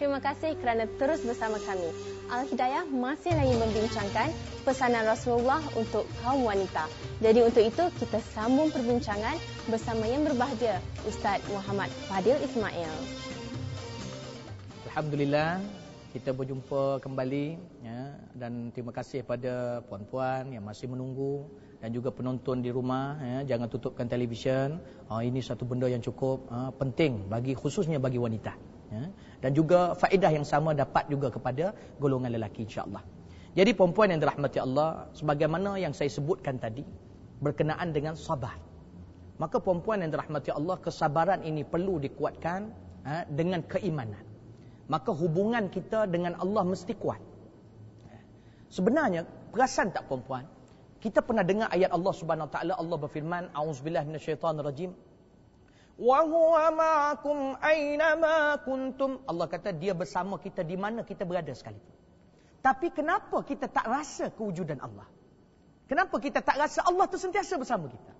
Terima kasih kerana terus bersama kami. Al-Hidayah masih lagi membincangkan pesanan Rasulullah untuk kaum wanita. Jadi untuk itu kita sambung perbincangan bersama yang berbahagia Ustaz Muhammad Fadil Ismail. Alhamdulillah kita berjumpa kembali ya, dan terima kasih pada puan-puan yang masih menunggu dan juga penonton di rumah ya, jangan tutupkan televisyen. Ha, ini satu benda yang cukup ha, penting bagi khususnya bagi wanita ya. dan juga faedah yang sama dapat juga kepada golongan lelaki insya-Allah. Jadi perempuan yang dirahmati Allah sebagaimana yang saya sebutkan tadi berkenaan dengan sabar. Maka perempuan yang dirahmati Allah kesabaran ini perlu dikuatkan ha, dengan keimanan. Maka hubungan kita dengan Allah mesti kuat. Sebenarnya perasan tak perempuan? Kita pernah dengar ayat Allah Subhanahu Wa Taala Allah berfirman, "A'udzubillahi minasyaitonirrajim." Huwa ma'akum aynama kuntum? Allah kata dia bersama kita di mana kita berada sekalipun. Tapi kenapa kita tak rasa kewujudan Allah? Kenapa kita tak rasa Allah tu sentiasa bersama kita?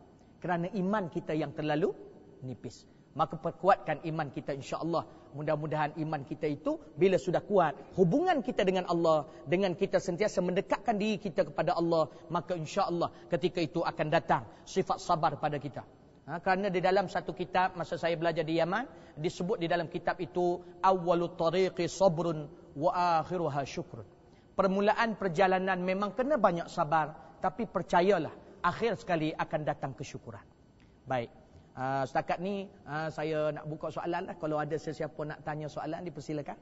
Kerana iman kita yang terlalu nipis. Maka perkuatkan iman kita insya-Allah. Mudah-mudahan iman kita itu bila sudah kuat hubungan kita dengan Allah dengan kita sentiasa mendekatkan diri kita kepada Allah maka insya-Allah ketika itu akan datang sifat sabar pada kita Ha, kerana di dalam satu kitab masa saya belajar di Yaman disebut di dalam kitab itu awwalut tariqi sabrun wa akhiruha syukrun. Permulaan perjalanan memang kena banyak sabar tapi percayalah akhir sekali akan datang kesyukuran. Baik. Uh, setakat ni uh, saya nak buka soalan lah kalau ada sesiapa nak tanya soalan dipersilakan.